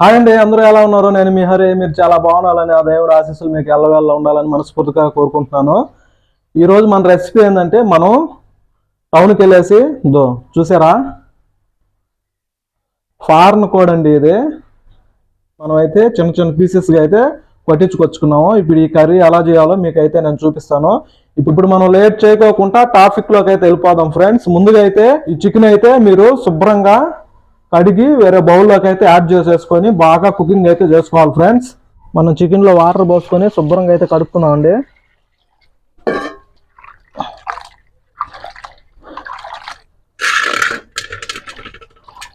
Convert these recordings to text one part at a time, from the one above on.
Hi అండి అందరూ ఎలా ఉన్నారు? నేను మీ హరే మీరు చాలా బాగుండాలని ఆ దేవుడు ఆశీస్సులు మీకు ఎల్లవెల్ల ఉండాలని మనస్ఫూర్తిగా కోరుకుంటున్నాను. ఈరోజు మన రెసిపీ ఏంటంటే మనం టౌన్కి వెళ్ళేసి దో చూసారా? ఫార్న్ కోడ్ అండి ఇది. మనమైతే చిన్న చిన్న పీసెస్గా అయితే పట్టించుకొచ్చుకున్నాము ఇప్పుడు ఈ కర్రీ ఎలా చేయాలో మీకు అయితే నేను చూపిస్తాను. ఇప్పుడు మనం లేట్ చేయకోకుండా టాపిక్లోకి అయితే వెళ్ళిపోదాం ఫ్రెండ్స్ ముందుగా అయితే ఈ చికెన్ అయితే మీరు శుభ్రంగా కడిగి వేరే బౌల్లోకి అయితే యాడ్ చేసేసుకొని బాగా కుకింగ్ అయితే చేసుకోవాలి ఫ్రెండ్స్ మనం చికెన్లో వాటర్ పోసుకొని శుభ్రంగా అయితే కడుక్కున్నామండి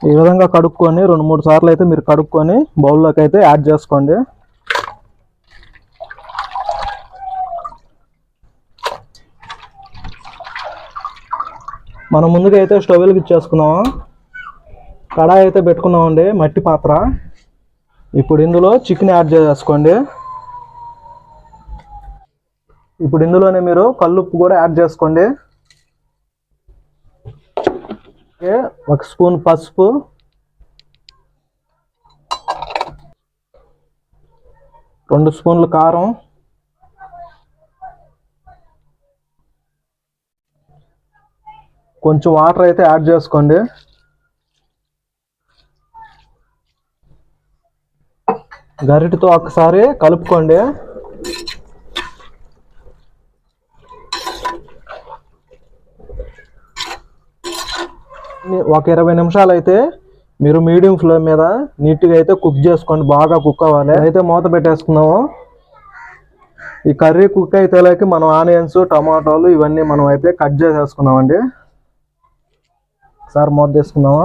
ఈ విధంగా కడుక్కొని రెండు మూడు సార్లు అయితే మీరు కడుక్కొని బౌల్లోకి అయితే యాడ్ చేసుకోండి. మనం ముందుగా అయితే స్టవ్ వెలిగించేసుకున్నాము? కడాయి అయితే పెట్టుకున్నామండి మట్టి పాత్ర. ఇప్పుడు ఇందులో చికెన్ యాడ్ చేసుకోండి. ఇప్పుడు ఇందులోనే మీరు కల్లుప్పు కూడా యాడ్ చేసుకోండి. ఒక స్పూన్ పసుపు. రెండు స్పూన్లు కారం. కొంచెం వాటర్ అయితే యాడ్ చేసుకోండి. గరిటతో ఒకసారి కలుపుకోండి. ఒక ఇరవై నిమిషాలు అయితే మీరు మీడియం ఫ్లేమ్ మీద నీట్గా అయితే కుక్ చేసుకోండి బాగా కుక్ అవ్వాలి. అయితే మూత పెట్టేసుకున్నాము ఈ కర్రీ కుక్ అయితే మనం ఆనియన్స్ టమాటాలు ఇవన్నీ మనం అయితే కట్ చేసేసుకున్నామండి ఒకసారి మూత తీసుకున్నాము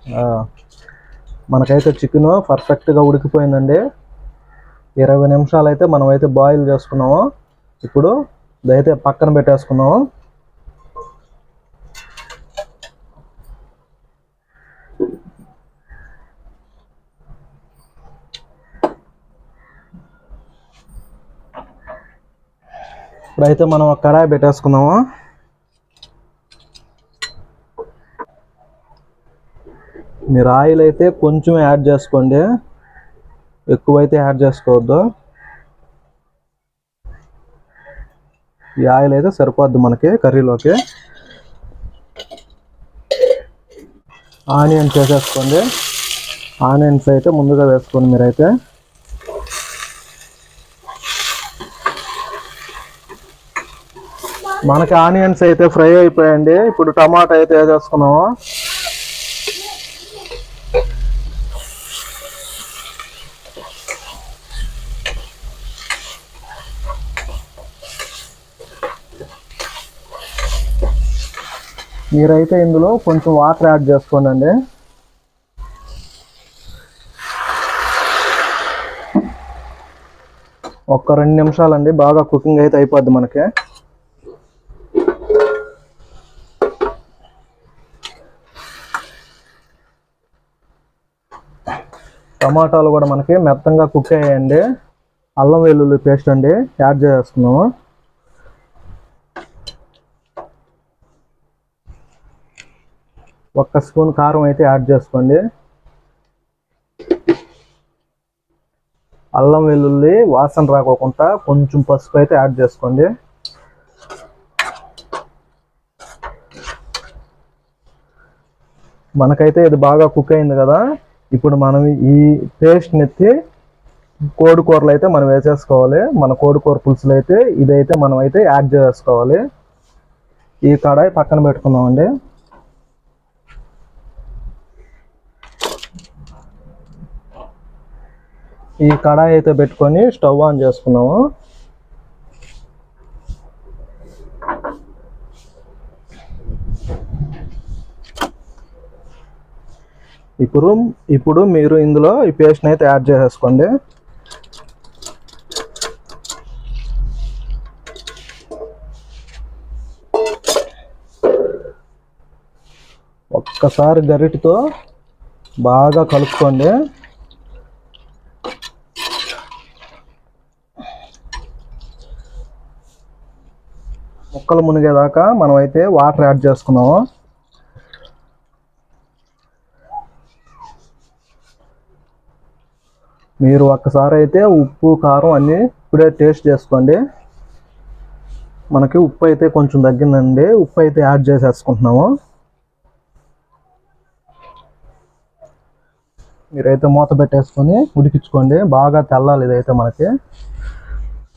ఆ, మనకైతే చికెన్ పర్ఫెక్ట్గా ఉడికిపోయిందండి. ఇరవై నిమిషాలు అయితే మనమైతే బాయిల్ చేసుకున్నాము. ఇప్పుడు ఇదైతే పక్కన పెట్టేసుకున్నాము. ఇప్పుడైతే మనం కడాయి పెట్టేసుకున్నాము. మీరు ఆయిల్ అయితే కొంచెం యాడ్ చేసుకోండి. ఎక్కువైతే యాడ్ చేసుకోవద్దు. ఈ ఆయిల్ అయితే సరిపోద్ది మనకి కర్రీలోకి. ఆనియన్స్ వేసేసుకోండి ఆనియన్స్ అయితే ముందుగా వేసుకోండి మీరైతే. మనకి ఆనియన్స్ అయితే ఫ్రై అయిపోయాయండి ఇప్పుడు టమాటా అయితే వేసేసుకున్నాము. మీరైతే ఇందులో కొంచెం వాటర్ యాడ్ చేసుకోండి ఒక్క రెండు నిమిషాలండి బాగా కుకింగ్ అయితే అయిపోద్ది మనకి. టమాటాలు కూడా మనకి మెత్తంగా కుక్ అయ్యాయండి. అల్లం వెల్లుల్లి పేస్ట్ అండి యాడ్ చేసుకున్నాము ఒక్క స్పూన్ కారం అయితే యాడ్ చేసుకోండి. అల్లం వెల్లుల్లి వాసన రాకోకుండా కొంచెం పసుపు అయితే యాడ్ చేసుకోండి. మనకైతే ఇది బాగా కుక్ అయింది కదా. ఇప్పుడు మనం ఈ పేస్ట్ని ఎత్తి కోడి కూరలు అయితే మనం వేసేసుకోవాలి. మన కోడికూర పులుసులు అయితే ఇదైతే మనం అయితే యాడ్ చేసుకోవాలి. ఈ కడాయి పక్కన పెట్టుకుందామండి. ఈ కడాయి అయితే పెట్టుకొని స్టవ్ ఆన్ చేసుకున్నాము ఇప్పుడు ఇప్పుడు మీరు ఇందులో ఈ పేస్ట్ని అయితే యాడ్ చేసేసుకోండి. ఒక్కసారి గరిటతో బాగా కలుపుకోండి. ముక్కలు మునిగేదాకా మనం అయితే వాటర్ యాడ్ చేసుకున్నాము. మీరు ఒక్కసారి అయితే ఉప్పు కారం అన్నీ ఇప్పుడే టేస్ట్ చేసుకోండి. మనకి ఉప్పు అయితే కొంచెం తగ్గిందండి. ఉప్పు అయితే యాడ్ చేసేసుకుంటున్నాము. మీరైతే మూత పెట్టేసుకొని ఉడికించుకోండి. బాగా తెల్లాలి ఇదైతే మనకి.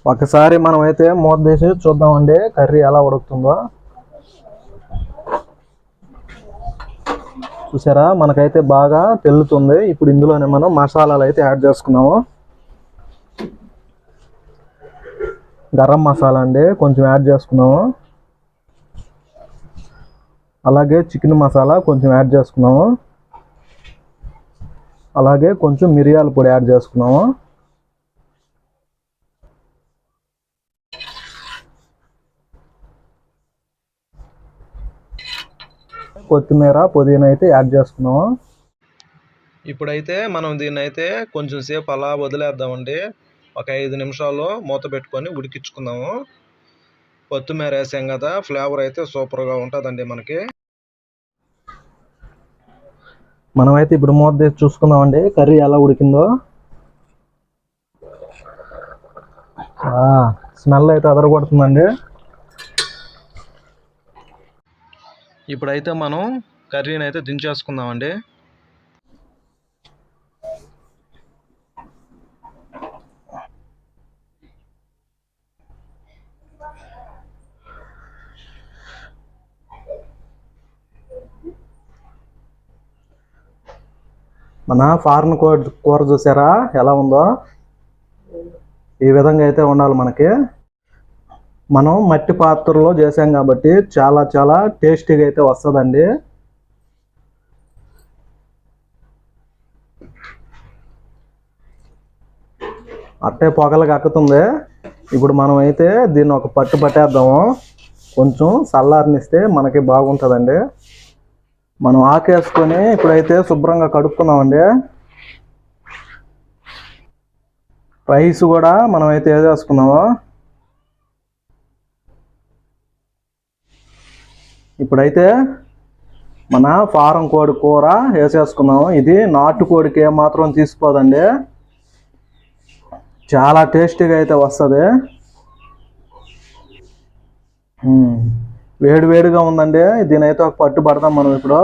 ఒకసారి మనం అయితే మూత తీసి చూద్దామండి కర్రీ ఎలా ఉడుకుతుందో. చూసారా? మనకైతే బాగా తెల్లుతుంది. ఇప్పుడు ఇందులోనే మనం మసాలాలు అయితే యాడ్ చేసుకున్నాము. గరం మసాలా అండి కొంచెం యాడ్ చేసుకున్నాము. అలాగే చికెన్ మసాలా కొంచెం యాడ్ చేసుకున్నాము. అలాగే కొంచెం మిరియాల పొడి యాడ్ చేసుకున్నాము. కొత్తిమీర పుదీనా అయితే యాడ్ చేసుకున్నాము. ఇప్పుడైతే మనం దీన్ని అయితే కొంచెం సేపు అలా వదిలేద్దామండి. ఒక ఐదు నిమిషాలు మూత పెట్టుకొని ఉడికించుకుందాము. కొత్తిమీర వేసాం కదా ఫ్లేవర్ అయితే సూపర్గా ఉంటుందండి మనకి. మనమైతే ఇప్పుడు మూత తీసి చూసుకుందామండి కర్రీ ఎలా ఉడికిందో. స్మెల్ అయితే అదరగొడుతుందండి. ఇప్పుడైతే మనం కర్రీని అయితే దించేసుకుందామండి. మన ఫారెన్ కూర కూర చూసారా? ఎలా ఉందో? ఈ విధంగా అయితే ఉండాలి మనకి. మనం మట్టి పాత్రలో చేసాం కాబట్టి చాలా చాలా టేస్టీగా అయితే వస్తుందండి. అట్టే పొగలు కక్కుతుంది. ఇప్పుడు మనం అయితే దీన్ని ఒక పట్టు పట్టేద్దాము. కొంచెం చల్లారనిస్తే మనకి బాగుంటుందండి. మనం ఆకేసుకొని ఇప్పుడైతే శుభ్రంగా కడుక్కున్నామండి. రైస్ కూడా మనం అయితే వేసుకున్నామో ఇప్పుడైతే మన ఫారం కోడి కూర వేసేసుకున్నాము ఇది నాటుకోడికి ఏమాత్రం తీసిపోదండి చాలా టేస్టీగా అయితే వస్తుంది. వేడి వేడిగా ఉందండి. దీని అయితే ఒక పట్టు పడతాం మనం ఇప్పుడు.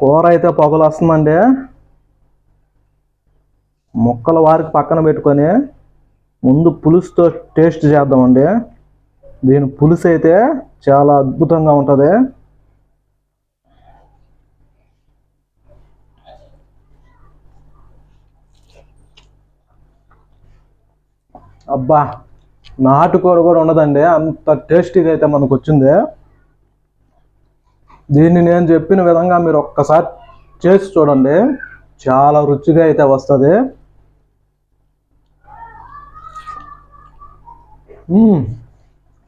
కూర అయితే పొగలు వస్తుందండి. ముక్కల వారికి పక్కన పెట్టుకొని ముందు పులుసుతో టేస్ట్ చేద్దామండి. దీని పులుసు అయితే చాలా అద్భుతంగా ఉంటుంది. అబ్బా నాటుకోడి కూడా ఉండదండి. అంత టేస్టీగా అయితే మనకు వచ్చింది దీన్ని నేను చెప్పిన విధంగా మీరు ఒక్కసారి చేసి చూడండి. చాలా రుచిగా అయితే వస్తుంది.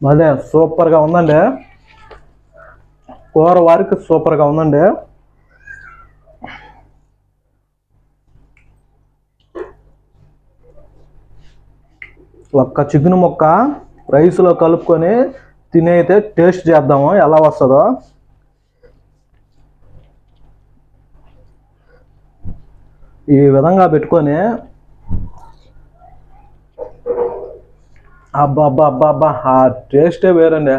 అదే సూపర్గా ఉందండి. కూర వారికి సూపర్గా ఉందండి. ఒక్క చికెన్ ముక్క రైస్లో కలుపుకొని తినైతే అయితే టేస్ట్ చేద్దాము ఎలా వస్తుందో. ఈ విధంగా పెట్టుకొని అబ్బా అబ్బా అబ్బా అబ్బా ఆ టేస్టే వేరండి.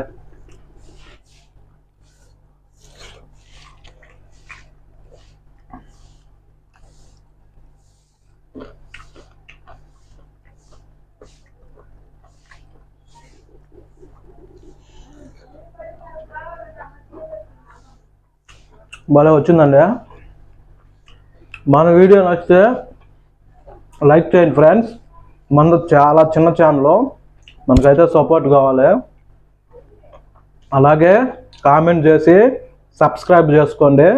భలే వచ్చిందండి. మన వీడియో నచ్చితే లైక్ చేయండి ఫ్రెండ్స్. మనది చాలా చిన్న ఛానల్ మనకైతే సపోర్ట్ కావాలి. అలాగే కామెంట్ చేసి సబ్స్క్రైబ్ చేసుకోండి.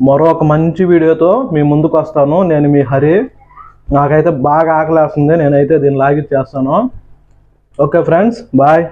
మరొక మంచి వీడియోతో మీ ముందుకు వస్తాను. నేను మీ హరి. నాకైతే బాగా ఆకలేస్తుంది నేనైతే దీన్ని లాగిచ్చేస్తాను ఓకే ఫ్రెండ్స్ బాయ్